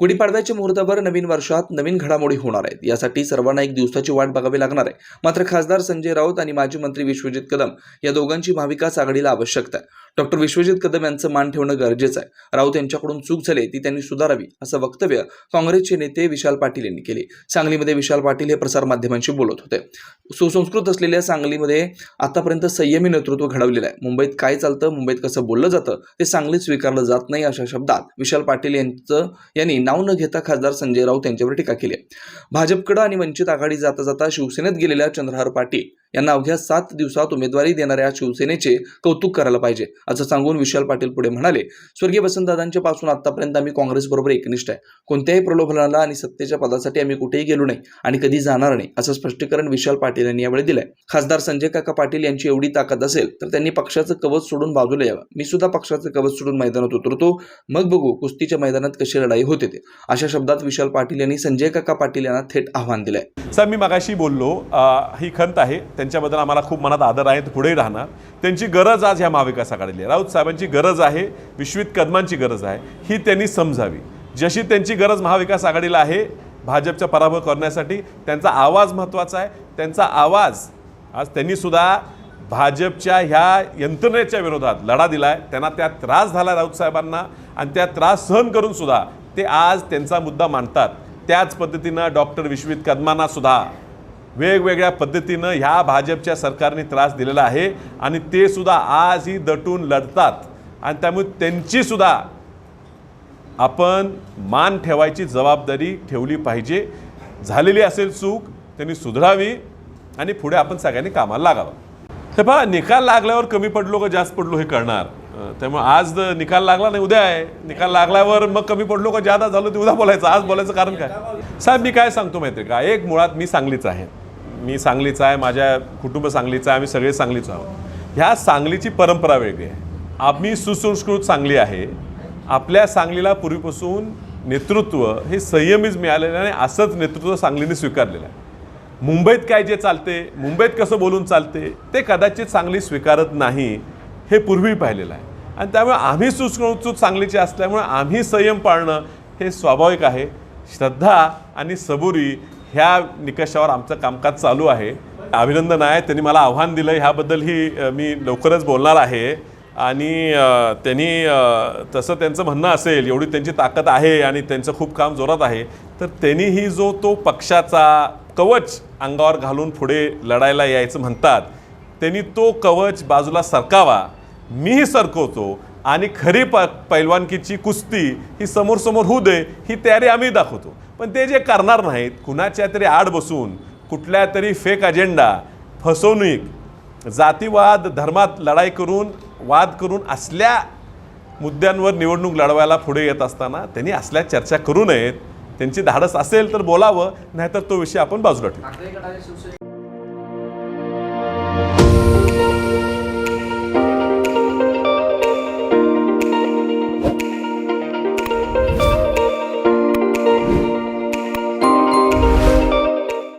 गुढीपाडव्याच्या मुहूर्तावर नवीन वर्षात नवीन घडामोडी होणार आहेत. यासाठी सर्वांना एक दिवसाची वाट बघावी लागणार आहे. मात्र खासदार संजय राऊत आणि माजी मंत्री विश्वजित कदम या दोघांची महाविकास आघाडीला आवश्यकता आहे. डॉक्टर विश्वजित कदम यांचं मान ठेवणं गरजेचं आहे. राऊत यांच्याकडून चूक झाली ती त्यांनी सुधारावी असं वक्तव्य काँग्रेसचे नेते विशाल पाटील यांनी केले. सांगलीमध्ये विशाल पाटील हे प्रसारमाध्यमांशी बोलत होते. सुसंस्कृत असलेल्या सांगलीमध्ये आतापर्यंत संयमी नेतृत्व घडवलेलं आहे. मुंबईत काय चालतं मुंबईत कसं बोललं जातं ते सांगलीत स्वीकारलं जात नाही अशा शब्दात विशाल पाटील यांचं यांनी नाव न घेता खासदार संजय राऊत यांच्यावर टीका केली आहे. आणि वंचित आघाडी जाता जाता शिवसेनेत गेलेल्या चंद्रहार पाटील यांना अवघ्या सात दिवसात उमेदवारी देणाऱ्या शिवसेनेचे कौतुक करायला पाहिजे असं सांगून विशाल पाटील पुढे म्हणाले. स्वर्गीय वसंतदादांच्या पासून आतापर्यंत आम्ही काँग्रेसबरोबर एकनिष्ठ आहे. कोणत्याही प्रलोभनाला आणि सत्तेच्या पदासाठी आम्ही कुठेही गेलो नाही आणि कधी जाणार नाही असं स्पष्टीकरण विशाल पाटील यांनी यावेळी दिलंय. खासदार संजय काका पाटील यांची एवढी ताकद असेल तर त्यांनी पक्षाचं कवच सोडून बाजूला यावं. मी सुद्धा पक्षाचं कवच सोडून मैदानात उतरतो. मग बघू कुस्तीच्या मैदानात कशी लढाई होते ते. अशा शब्दात विशाल पाटील यांनी संजय काका पाटील यांना थेट आव्हान दिलंय. सर मी मगाशी बोललो ही खंत आहे त्यांच्याबद्दल आम्हाला खूप मनात आदर आहे पुढेही राहणार. त्यांची गरज आज ह्या महाविकास आघाडीला आहे. राऊत साहेबांची गरज आहे विश्वित कदमांची गरज आहे ही त्यांनी समजावी. जशी त्यांची गरज महाविकास आघाडीला आहे भाजपचा पराभव करण्यासाठी त्यांचा आवाज महत्त्वाचा आहे. त्यांचा आवाज आज त्यांनीसुद्धा भाजपच्या ह्या यंत्रणेच्या विरोधात लढा दिला आहे त्यांना त्या त्रास झाला राऊत साहेबांना आणि त्या त्रास सहन करून सुद्धा ते आज त्यांचा मुद्दा मांडतात. त्याच पद्धतीनं डॉक्टर विश्वित कदमांनासुद्धा वेगवेगळ्या पद्धतीनं ह्या भाजपच्या सरकारने त्रास दिलेला आहे आणि ते सुद्धा आजही दटून लढतात. आणि त्यामुळे त्यांची सुद्धा आपण मान ठेवायची जबाबदारी ठेवली पाहिजे. झालेली असेल चूक त्यांनी सुधरावी आणि पुढे आपण सगळ्यांनी कामाला लागावं. हे पहा निकाल लागल्यावर कमी पडलो का जास्त पडलो हे कळणार. त्यामुळे आज निकाल लागला नाही उद्या आहे. निकाल लागल्यावर मग कमी पडलो का जादा झालो ते उद्या बोलायचं आज बोलायचं कारण काय? साहेब मी काय सांगतो माहिती आहे का? एक मुळात मी सांगलीच आहे. मी सांगलीचा आहे माझ्या कुटुंब सांगलीचं आहे आम्ही सगळे सांगलीच आहोत. ह्या सांगलीची परंपरा वेगळी आहे. आम्ही सुसंस्कृत सांगली आहे. आपल्या सांगलीला पूर्वीपासून नेतृत्व हे संयमीच मिळालेलं आहे आणि असंच नेतृत्व सांगलीने स्वीकारलेलं आहे. मुंबईत काय जे चालते मुंबईत कसं बोलून चालते ते कदाचित सांगली स्वीकारत नाही हे पूर्वी पाहिलेलं आहे. आणि त्यामुळे आम्ही सुसंस्कृत सांगलीचे असल्यामुळे आम्ही संयम पाळणं हे स्वाभाविक आहे. श्रद्धा आणि सबुरी ह्या निकषावर आमचं कामकाज चालू आहे. अभिनंदन आहे. त्यांनी मला आव्हान दिलं ह्याबद्दलही मी लवकरच बोलणार आहे. आणि त्यांनी तसं त्यांचं म्हणणं असेल एवढी त्यांची ताकद आहे आणि त्यांचं खूप काम जोरात आहे तर त्यांनीही जो तो पक्षाचा कवच अंगावर घालून पुढे लढायला यायचं म्हणतात त्यांनी तो कवच बाजूला सरकावा. मीही सरकवतो. आणि खरी प पैलवानकीची कुस्ती ही समोर समोर होऊ दे ही तयारी आम्ही दाखवतो. पण ते जे करणार नाहीत कुणाच्या तरी आड बसून कुठल्या तरी फेक अजेंडा फसवणूक जातीवाद धर्मात लढाई करून वाद करून असल्या मुद्द्यांवर निवडणूक लढवायला पुढे येत असताना त्यांनी असल्या चर्चा करू नयेत. त्यांची धाडस असेल तर बोलावं नाहीतर तो विषय आपण बाजूला ठेवू.